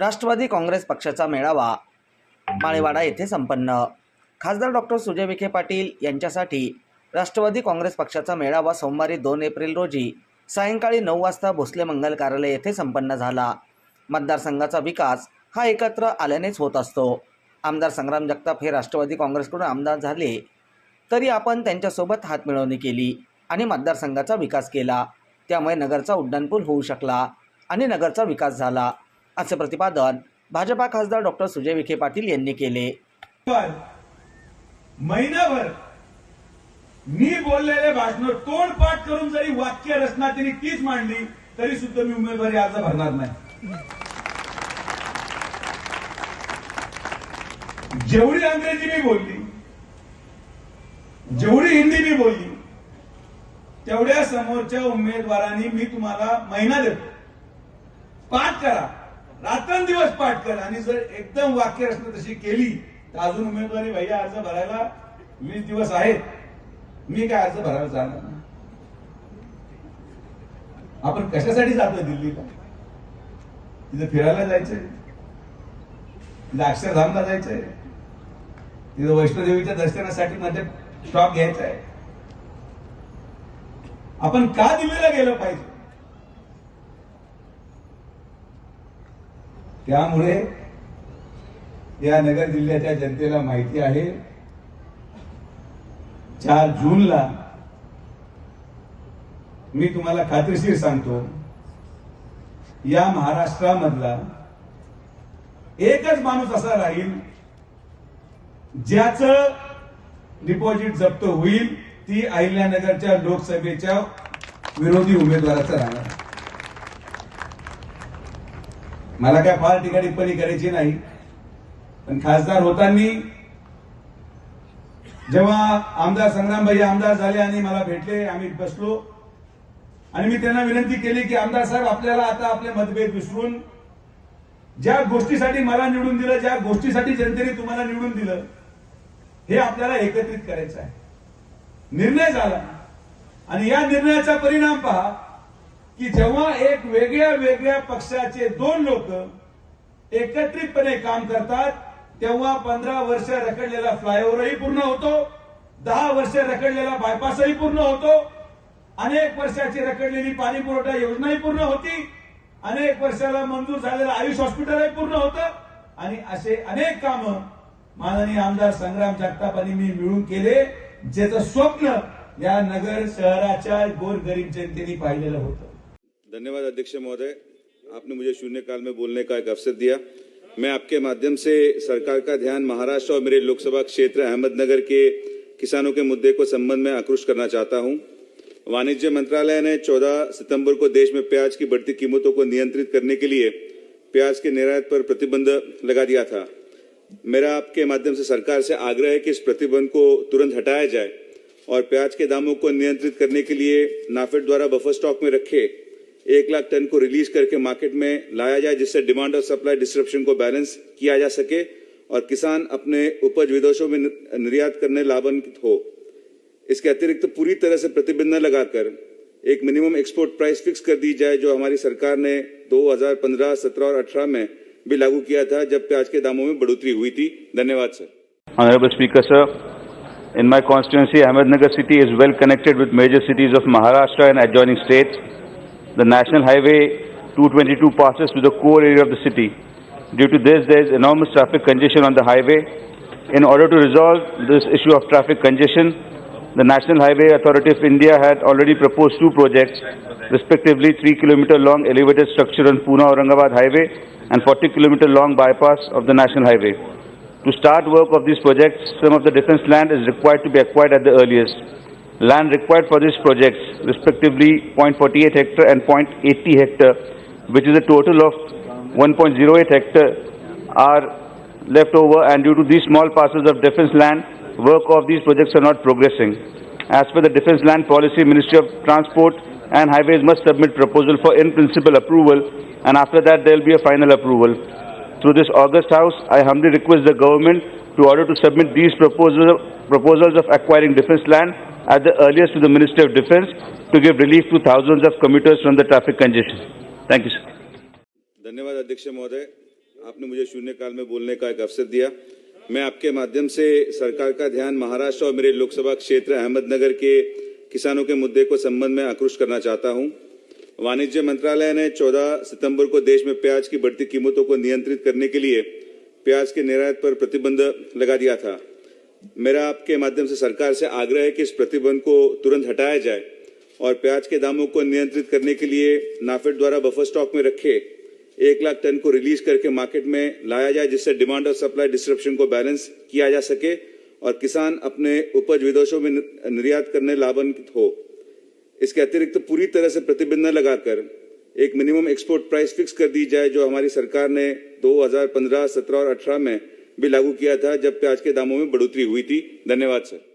राष्ट्रवादी काँग्रेस पक्षाचा मेळावा माळेवाडा येथे संपन्न. खासदार डॉक्टर सुजय विखे पाटील यांच्यासाठी राष्ट्रवादी काँग्रेस पक्षाचा मेळावा सोमवारी दोन एप्रिल रोजी सायंकाळी नऊ वाजता भोसले मंगल कार्यालय येथे संपन्न झाला. मतदारसंघाचा विकास हा एकत्र आल्यानेच होत असतो. आमदार संग्राम जगताप हे राष्ट्रवादी काँग्रेसकडून आमदार झाले तरी आपण त्यांच्यासोबत हातमिळवणी केली आणि मतदारसंघाचा विकास केला. त्यामुळे नगरचा उड्डाणपूल होऊ शकला आणि नगरचा विकास झाला. असे प्रतिपादन भाजपा खासदार डॉक्टर सुजय विखे पाटील यांनी केले. महिनाभर मी बोललेले भाषण तोंडपाठ करून जरी वाक्य रचना त्यांनी तीच मांडली तरी सुद्धा मी उमेदवारी अर्ज भरणार नाही. जेवढी अंग्रेजी मी बोलली जेवढी हिंदी मी बोलली तेवढ्या समोरच्या उमेदवारांनी मी तुम्हाला महिना देतो. पाठ करा. रात्रंदिवस पाठ कर. आणि जर एकदम वाक्य रचना तशी केली तर अजून उमेदवारी भैया अर्ज भरायला वीस दिवस आहेत. मी काय अर्ज भरायला जाणार आपण कशासाठी जातो दिल्लीला? तिथं फिरायला जायचंय? तिथं अक्षरधामला जायचंय? तिथं वैष्णोदेवीच्या दर्शनासाठी मध्ये स्टॉप घ्यायचा आहे आपण का दिल्लीला गेलं पाहिजे? त्यामुळे या नगर जिल्ह्याच्या जनतेला माहिती आहे चार जूनला मी तुम्हाला खात्रीशीर सांगतो या महाराष्ट्रामधला एकच माणूस असा राहील ज्याचं डिपॉझिट जप्त होईल ती अहिल्यानगरच्या लोकसभेच्या विरोधी उमेदवाराचं राहणार. मला काय फार टीका टिप्पणी करायची नाही. पण खासदार होताना जेव्हा आमदार संग्रामबाई आमदार झाले आणि मला भेटले आम्ही बसलो. आणि मी त्यांना विनंती केली की आमदार साहेब आपल्याला आता आपले मतभेद विसरून ज्या गोष्टीसाठी मला निवडून दिलं ज्या गोष्टीसाठी जनतेने तुम्हाला निवडून दिलं हे आपल्याला एकत्रित करायचं आहे. निर्णय झाला आणि या निर्णयाचा परिणाम पहा. की जेव्हा एक वेगळ्या वेगळ्या पक्षाचे दोन लोक एकत्रितपणे काम करतात तेव्हा पंधरा वर्ष रखडलेला फ्लायओव्हरही पूर्ण होतो दहा वर्ष रखडलेला बायपासही पूर्ण होतो अनेक वर्षाची रखडलेली पाणी पुरवठा योजनाही पूर्ण होती अनेक वर्षाला मंजूर झालेलं आयुष हॉस्पिटलही पूर्ण होतं आणि असे अनेक कामं माननीय आमदार संग्राम जगतापांनी मी मिळून केले ज्याचं स्वप्न या नगर शहराच्या गोरगरीब जनतेने पाहिलेलं होतं. धन्यवाद अध्यक्ष महोदय। आपने मुझे शून्यकाल में बोलने का एक अवसर दिया। मैं आपके माध्यम से सरकार का ध्यान महाराष्ट्र और मेरे लोकसभा क्षेत्र अहमदनगर के किसानों के मुद्दे को संबंध में आक्रोश करना चाहता हूँ। वाणिज्य मंत्रालय ने 14 सितंबर को देश में प्याज की बढ़ती कीमतों को नियंत्रित करने के लिए प्याज के निर्यात पर प्रतिबंध लगा दिया था। मेरा आपके माध्यम से सरकार से आग्रह है कि इस प्रतिबंध को तुरंत हटाया जाए और प्याज के दामों को नियंत्रित करने के लिए नाफेड द्वारा बफर स्टॉक में रखे। एक लाख टन को रिलीज़ करके मार्केट में लाया जाए जिससे डिमांड और सप्लाई डिस्ट्रप्शन को बैलेंस किया जा सके और किसान अपने उपज विदेशों में निर्यात करने लाभान्वित हो। इसके अतिरिक्त पूरी तरह से प्रतिबंध लगाकर एक मिनिमम एक्सपोर्ट प्राइस फिक्स कर दी जाए जो हमारी सरकार ने 2015, 17 और 18 में भी लागू किया था जब प्याज के दामों में बढ़ोतरी हुई थी। धन्यवाद sir. Honourable speaker sir in my constituency, Ahmednagar city is well connected with major cities of Maharashtra and adjoining states. The National Highway 222 passes through the core area of the city. Due to this, there is enormous traffic congestion on the highway. In order to resolve this issue of traffic congestion, the National Highway Authority of India had already proposed two projects, respectively 3 kilometer long elevated structure on Pune Aurangabad Highway and 40 kilometer long bypass of the National Highway. To start work of these projects, some of the defense land is required to be acquired at the earliest. Land required for these projects, respectively 0.48 hectare and 0.80 hectare, which is a total of 1.08 hectare, are left over and due to these small parcels of defense land, work of these projects are not progressing. As per the Defense Land Policy, Ministry of Transport and Highways must submit proposal for in-principle approval and after that there will be a final approval. Through this August House, I humbly request the government to order to submit these proposal, proposals of acquiring defense land at the earliest to the Ministry of Defense to give relief to thousands of commuters from the traffic congestion. Thank you, sir. धन्यवाद अध्यक्ष महोदय आपने मुझे शून्यकाल में बोलने का एक अवसर दिया मैं आपके माध्यम से सरकार का ध्यान महाराष्ट्र और मेरे लोकसभा क्षेत्र अहमदनगर के किसानों के मुद्दे को संबंध में आक्रोश करना चाहता हूँ वाणिज्य मंत्रालय ने 14 सितंबर को देश में प्याज की बढ़ती कीमतों को नियंत्रित करने के लिए प्याज के निर्यात पर प्रतिबंध लगा दिया था मेरा आपके माध्यम से सरकार से आग्रह है कि इस प्रतिबंध को तुरंत हटाया जाए और प्याज के दामों को नियंत्रित करने के लिए नाफेड द्वारा बफर स्टॉक में रखे एक लाख टन को रिलीज़ करके मार्केट में लाया जाए जिससे डिमांड और सप्लाई डिस्ट्रप्शन को बैलेंस किया जा सके और किसान अपने उपज विदेशों में निर्यात करने लाभान्वित हो। इसके अतिरिक्त पूरी तरह से प्रतिबंध लगाकर एक मिनिमम एक्सपोर्ट प्राइस फिक्स कर दी जाए जो हमारी सरकार ने 2015, 17 और 18 में भी लागू किया था जब प्याज के दामों में बढ़ोतरी हुई थी। धन्यवाद सर।